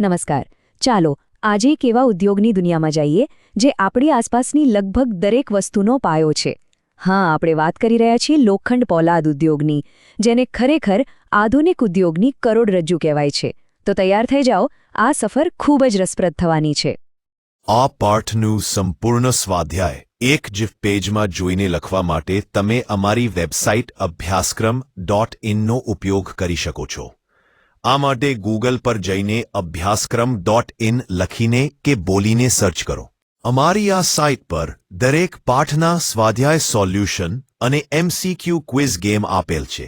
નમસ્કાર. ચાલો, આજે એક એવા ઉદ્યોગની દુનિયામાં જઈએ, જે આપણી આસપાસની લગભગ દરેક વસ્તુનો પાયો છે. હા, આપણે વાત કરી રહ્યા છીએ લોખંડ પોલાદ ઉદ્યોગની, જેને ખરેખર આધુનિક ઉદ્યોગની કરોડરજ્જુ કહેવાય છે. તો તૈયાર થઈ જાઓ, આ સફર ખૂબ જ રસપ્રદ થવાની છે. આ પાઠનું સંપૂર્ણ સ્વાધ્યાય એક જીફ પેજમાં જોઈને લખવા માટે તમે અમારી વેબસાઇટ અભ્યાસક્રમ ડોટ ઇનનો ઉપયોગ કરી શકો છો. આ માટે ગૂગલ પર જઈને અભ્યાસક્રમ ડોટ ઇન લખીને કે બોલીને સર્ચ કરો. અમારી આ સાઇટ પર દરેક પાઠના સ્વાધ્યાય સોલ્યુશન અને એમસીક્યુ ક્વિઝ ગેમ આપેલ છે,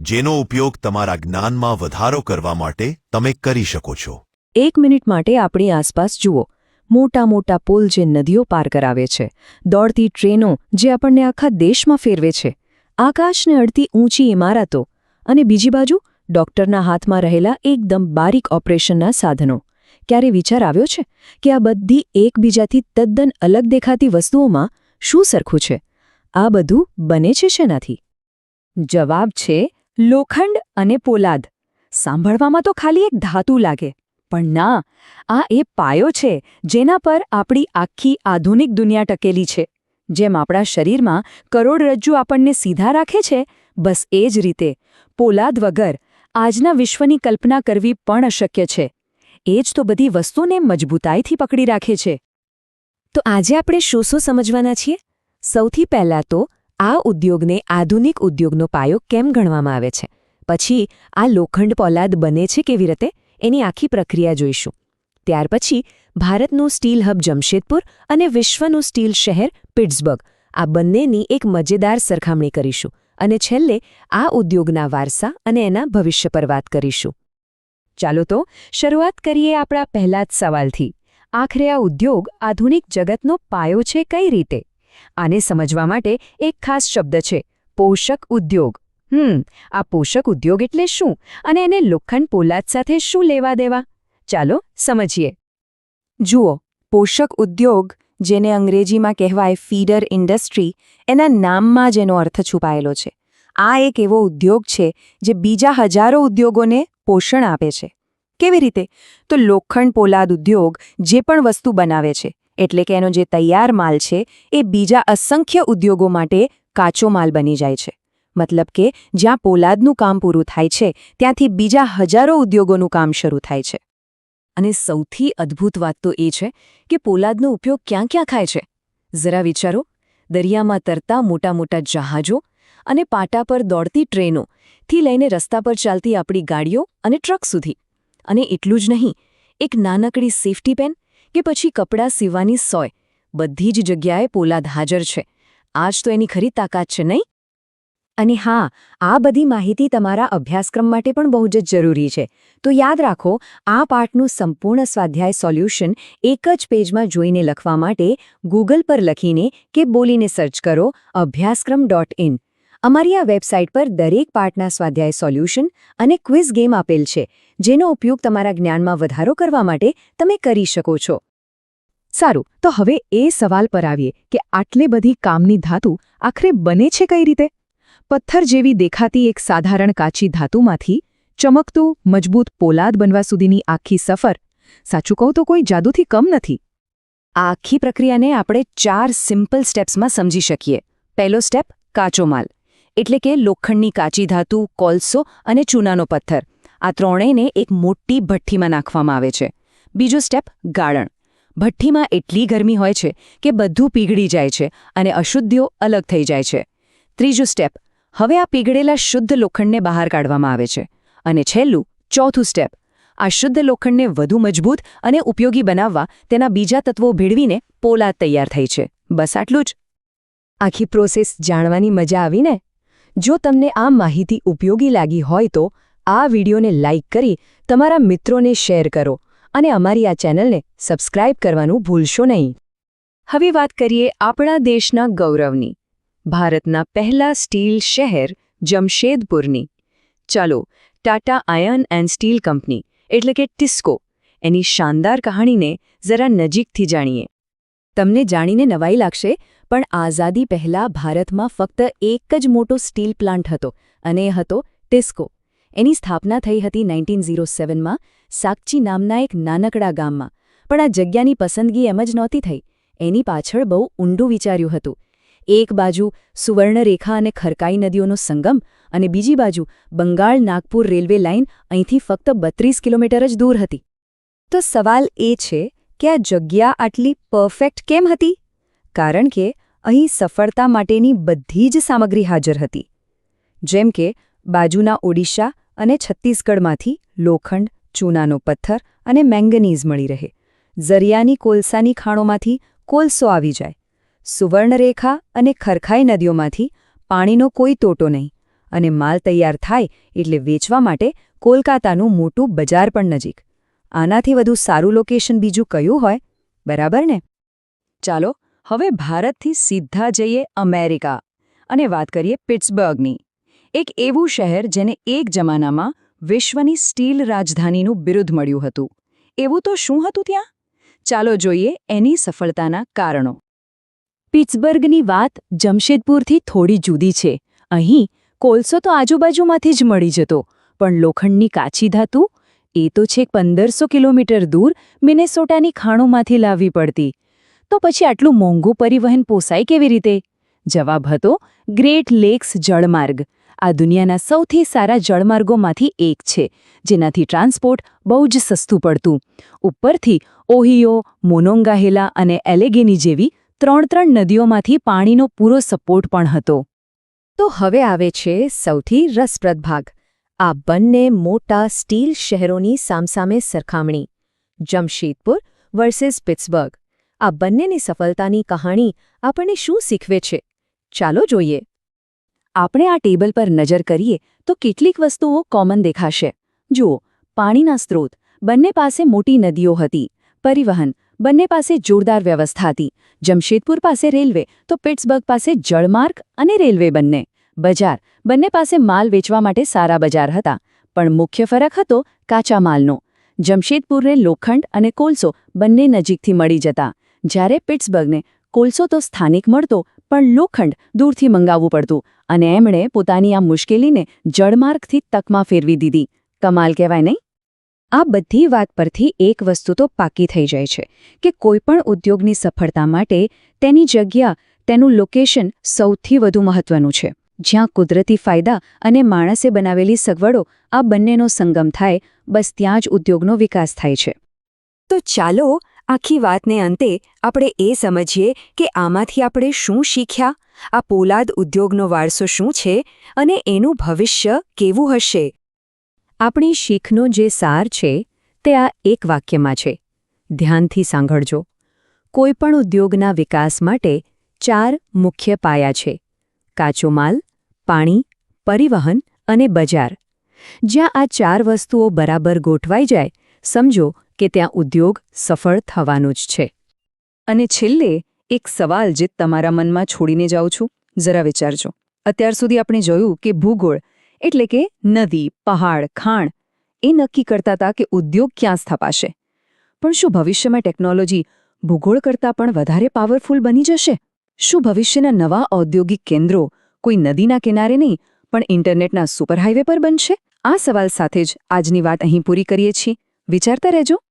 જેનો ઉપયોગ તમારા જ્ઞાનમાં વધારો કરવા માટે તમે કરી શકો છો. એક મિનિટ માટે આપણી આસપાસ જુઓ. મોટા મોટા પુલ જે નદીઓ પાર કરાવે છે, દોડતી ટ્રેનો જે આપણને આખા દેશમાં ફેરવે છે. આકાશને અડતી ઊંચી ઇમારતો અને બીજી બાજુ ડોક્ટરના હાથમાં રહેલા એકદમ બારીક ઓપરેશનના સાધનો. ક્યારે વિચાર આવ્યો છે કે આ બધી એકબીજાથી તદ્દન અલગ દેખાતી વસ્તુઓમાં શું સરખું છે? આ બધું બને છે શેનાથી? જવાબ છે, લોખંડ અને પોલાદ. સાંભળવામાં તો ખાલી એક ધાતુ લાગે. પણ ના, આ એ પાયો છે જેના પર આપણી આખી આધુનિક દુનિયા ટકેલી છે. જેમ આપણા શરીરમાં કરોડરજ્જુ આપણને સીધા રાખે છે, બસ એ જ રીતે. પોલાદ વગર આજના વિશ્વની કલ્પના કરવી પણ અશક્ય છે. એ જ તો બધી વસ્તુને મજબૂતાઈથી પકડી રાખે છે. તો આજે આપણે શું શું સમજવાના છીએ? સૌથી પહેલાં તો આ ઉદ્યોગને આધુનિક ઉદ્યોગનો પાયો કેમ ગણવામાં આવે છે? પછી આ લોખંડ પોલાદ બને છે કેવી રીતે? એની આખી પ્રક્રિયા જોઈશું. ત્યાર પછી ભારતનું સ્ટીલ હબ જમશેદપુર અને વિશ્વનું સ્ટીલ શહેર પિટ્સબર્ગ આ બંનેની એક મજેદાર સરખામણી કરીશું. અને છેલ્લે આ ઉદ્યોગના વારસા અને એના ભવિષ્ય પર વાત કરીશું. ચાલો તો શરૂઆત કરીએ આપણા પહેલા જ સવાલથી. આખરે આ ઉદ્યોગ આધુનિક જગતનો પાયો છે કઈ રીતે? આને સમજવા માટે એક ખાસ શબ્દ છે, પોષક ઉદ્યોગ. હમ, આ પોષક ઉદ્યોગ એટલે શું? અને એને લોખંડ પોલાદ સાથે શું લેવા દેવા? ચાલો સમજીએ. જુઓ, પોષક ઉદ્યોગ જેને અંગ્રેજીમાં કહેવાય ફીડર ઇન્ડસ્ટ્રી, એના નામમાં જ એનો અર્થ છુપાયેલો છે. આ એક એવો ઉદ્યોગ છે જે બીજા હજારો ઉદ્યોગોને પોષણ આપે છે. કેવી રીતે? તો લોખંડ પોલાદ ઉદ્યોગ જે પણ વસ્તુ બનાવે છે, એટલે કે એનો જે તૈયાર માલ છે, એ બીજા અસંખ્ય ઉદ્યોગો માટે કાચો માલ બની જાય છે. મતલબ કે જ્યાં પોલાદનું કામ પૂરું થાય છે, ત્યાંથી બીજા હજારો ઉદ્યોગોનું કામ શરૂ થાય છે. અને સૌથી અદ્ભુત વાત તો એ છે કે પોલાદનો ઉપયોગ ક્યાં ક્યાં ખાય છે. જરા વિચારો, દરિયામાં તરતા મોટા મોટા જહાજો અને પાટા પર દોડતી ટ્રેનો થી લઈને રસ્તા પર ચાલતી આપણી ગાડીઓ અને ટ્રક સુધી. અને એટલું જ નહીં, એક નાનકડી સેફટી પેન કે પછી કપડાં સીવવાની સોય. બધી જ જગ્યાએ પોલાદ હાજર છે. આજ તો એની ખરી તાકાત છે નહીં? અને હા, આ બધી માહિતી તમારા અભ્યાસક્રમ માટે પણ બહુ જ જરૂરી છે. તો યાદ રાખો, આ પાઠનું સંપૂર્ણ સ્વાધ્યાય સોલ્યુશન એક જ પેજમાં જોઈને લખવા માટે ગૂગલ પર લખીને કે બોલીને સર્ચ કરો અભ્યાસક્રમ ડોટ ઇન. અમારી આ વેબસાઇટ પર દરેક પાઠના સ્વાધ્યાય સોલ્યુશન અને ક્વિઝ ગેમ આપેલ છે, જેનો ઉપયોગ તમારા જ્ઞાનમાં વધારો કરવા માટે તમે કરી શકો છો. સારું, તો હવે એ સવાલ પર આવીએ કે આટલે બધી કામની ધાતુ આખરે બને છે કઈ રીતે? પથ્થર જેવી દેખાતી એક સાધારણ કાચી ધાતુમાંથી ચમકતું, મજબૂત પોલાદ બનવા સુધીની આખી સફર. સાચું કહું તો કોઈ જાદુથી કમ નથી. આ આખી પ્રક્રિયાને આપણે ચાર સિમ્પલ સ્ટેપ્સમાં સમજી શકીએ. પહેલો સ્ટેપ, કાચો માલ. એટલે કે લોખંડની કાચી ધાતુ, કોલસો અને ચૂનાનો પથ્થર. આ ત્રણેયને એક મોટી ભઠ્ઠીમાં નાખવામાં આવે છે. બીજો સ્ટેપ, ગાળણ. ભઠ્ઠીમાં એટલી ગરમી હોય છે કે બધું પીગળી જાય છે અને અશુદ્ધિઓ અલગ થઈ જાય છે. ત્રીજું સ્ટેપ હવે આ પીગળેલા શુદ્ધ લોખંડને બહાર કાઢવામાં આવે છે. અને છેલ્લું, ચોથું સ્ટેપ આ શુદ્ધ લોખંડને વધુ મજબૂત અને ઉપયોગી બનાવવા તેના બીજા તત્વો ભેળવીને પોલાદ તૈયાર થઈ છે. બસ આટલું જ. આખી પ્રોસેસ જાણવાની મજા આવીને? જો તમને આ માહિતી ઉપયોગી લાગી હોય તો આ વિડીયોને લાઇક કરી તમારા મિત્રોને શેર કરો અને અમારી આ ચેનલને સબસ્ક્રાઇબ કરવાનું ભૂલશો નહીં. હવે વાત કરીએ આપણા દેશના ગૌરવની. ભારતના પહેલા સ્ટીલ શહેર જમશેદપુરની. ચાલો, Tata iron and steel company, એટલે કે ટિસ્કો, એની શાનદાર કહાણીને જરા નજીકથી જાણીએ. તમને જાણીને નવાઈ લાગશે, પણ આઝાદી પહેલાં ભારતમાં ફક્ત એક જ મોટો સ્ટીલ પ્લાન્ટ હતો, અને એ હતો ટિસ્કો. એની સ્થાપના થઈ હતી નાઇન્ટીન ઝીરો સેવનમાં સાકચી નામના એક નાનકડા ગામમાં. પણ આ જગ્યાની પસંદગી એમ જ નહોતી થઈ. એની પાછળ બહુ ઊંડું વિચાર્યું હતું. એક બાજુ સુવર્ણરેખા અને ખરકાઈ નદીઓનો સંગમ અને બીજી બાજુ બંગાળ નાગપુર રેલવે લાઇન અહીંથી ફક્ત બત્રીસ કિલોમીટર જ દૂર હતી. તો સવાલ એ છે કે આ જગ્યા આટલી પરફેક્ટ કેમ હતી? કારણ કે અહીં સફળતા માટેની બધી જ સામગ્રી હાજર હતી. જેમ કે બાજુના ઓડિશા અને છત્તીસગઢમાંથી લોખંડ, ચૂનાનો પથ્થર અને મેંગનીઝ મળી રહે. ઝરિયાની કોલસાની ખાણોમાંથી કોલસો આવી જાય. સુવર્ણરેખા અને ખરખાઈ નદીઓમાંથી પાણીનો કોઈ તોટો નહીં અને માલ તૈયાર થાય એટલે વેચવા માટે કોલકાતાનું મોટું બજાર પણ નજીક. આનાથી વધુ સારું લોકેશન બીજું કયું હોય? બરાબર ને? ચાલો, હવે ભારતથી સીધા જઈએ અમેરિકા. અને વાત કરીએ પિટ્સબર્ગની. એક એવું શહેર જેને એક જમાનામાં વિશ્વની સ્ટીલ રાજધાનીનું બિરુદ મળ્યું હતું. એવું તો શું હતું ત્યાં? ચાલો જોઈએ એની સફળતાના કારણો. પિટ્સબર્ગની વાત જમશેદપુરથી થોડી જુદી છે. અહીં કોલસો તો આજુબાજુમાંથી જ મળી જતો, પણ લોખંડની કાચી ધાતુ? એ તો છેક પંદરસો કિલોમીટર દૂર મિનેસોટાની ખાણોમાંથી લાવવી પડતી. તો પછી આટલું મોંઘું પરિવહન પોસાય કેવી રીતે? જવાબ હતો, ગ્રેટ લેક્સ જળમાર્ગ. આ દુનિયાના સૌથી સારા જળમાર્ગોમાંથી એક છે, જેનાથી ટ્રાન્સપોર્ટ બહુ જ સસ્તું પડતું. ઉપરથી ઓહિયો, મોનોંગાહેલા અને એલેગેની જેવી ત્રણ ત્રણ નદીઓમાંથી પાણીનો પૂરો સપોર્ટ પણ હતો. તો હવે આવે છે સૌથી રસપ્રદ ભાગ. આ બંને મોટા સ્ટીલ શહેરોની સામસામે સરખામણી. Jamshedpur versus Pittsburgh. આ બંનેની સફળતાની કહાણી આપણને શું શીખવે છે? ચાલો જોઈએ. આપણે આ ટેબલ પર નજર કરીએ તો કેટલીક વસ્તુઓ કોમન દેખાશે. જુઓ, પાણીના સ્ત્રોત. બંને પાસે મોટી નદીઓ હતી. પરિવહન. બંને પાસે જોરદાર વ્યવસ્થા હતી. જમશેદપુર પાસે રેલવે, તો પિટ્સબર્ગ પાસે જળમાર્ગ અને રેલવે બંને. બજાર, બંને પાસે માલ વેચવા માટે સારા બજાર હતા, પણ મુખ્ય ફરક હતો કાચા માલનો. જમશેદપુરને લોખંડ અને કોલસો બંને નજીકથી મળી જતા. જ્યારે પિટ્સબર્ગને કોલસો તો સ્થાનિક મળતો, પણ લોખંડ દૂરથી મંગાવવું પડતું, અને એમણે પોતાની આ મુશ્કેલીને જળમાર્ગથી તકમાં ફેરવી દીધી. કમાલ કહેવાય નહીં? આ બધી વાત પરથી એક વસ્તુ તો પાકી થઈ જાય છે, કે કોઈપણ ઉદ્યોગની સફળતા માટે તેની જગ્યા, તેનું લોકેશન સૌથી વધુ મહત્વનું છે. જ્યાં કુદરતી ફાયદા અને માણસે બનાવેલી સગવડો આ બંનેનો સંગમ થાય, બસ ત્યાં જ ઉદ્યોગનો વિકાસ થાય છે. તો ચાલો આખી વાતને અંતે આપણે એ સમજીએ કે આમાંથી આપણે શું શીખ્યા? આ પોલાદ ઉદ્યોગનો વારસો શું છે? અને એનું ભવિષ્ય કેવું હશે? આપણી શીખનો જે સાર છે, તે આ એક વાક્યમાં છે. ધ્યાનથી સાંભળજો. કોઈપણ ઉદ્યોગના વિકાસ માટે ચાર મુખ્ય પાયા છે. કાચો માલ, પાણી, પરિવહન અને બજાર. જ્યાં આ ચાર વસ્તુઓ બરાબર ગોઠવાઈ જાય, સમજો કે ત્યાં ઉદ્યોગ સફળ થવાનો જ છે. અને છેલ્લે, એક સવાલ જે તમારા મનમાં છોડીને જાઉં છું, જરા વિચારજો. અત્યાર સુધી આપણે જોયું કે ભૂગોળ એટલે કે નદી, પહાડ, ખાણ, એ નક્કી કરતા હતા કે ઉદ્યોગ ક્યાં સ્થપાશે. પણ શું ભવિષ્યમાં ટેકનોલોજી ભૂગોળ કરતાં પણ વધારે પાવરફુલ બની જશે? શું ભવિષ્યના નવા ઔદ્યોગિક કેન્દ્રો કોઈ નદીના કિનારે નહીં, પણ ઇન્ટરનેટના સુપરહાઇવે પર બનશે? આ સવાલ સાથે જ આજની વાત અહીં પૂરી કરીએ છીએ. વિચારતા રહેજો.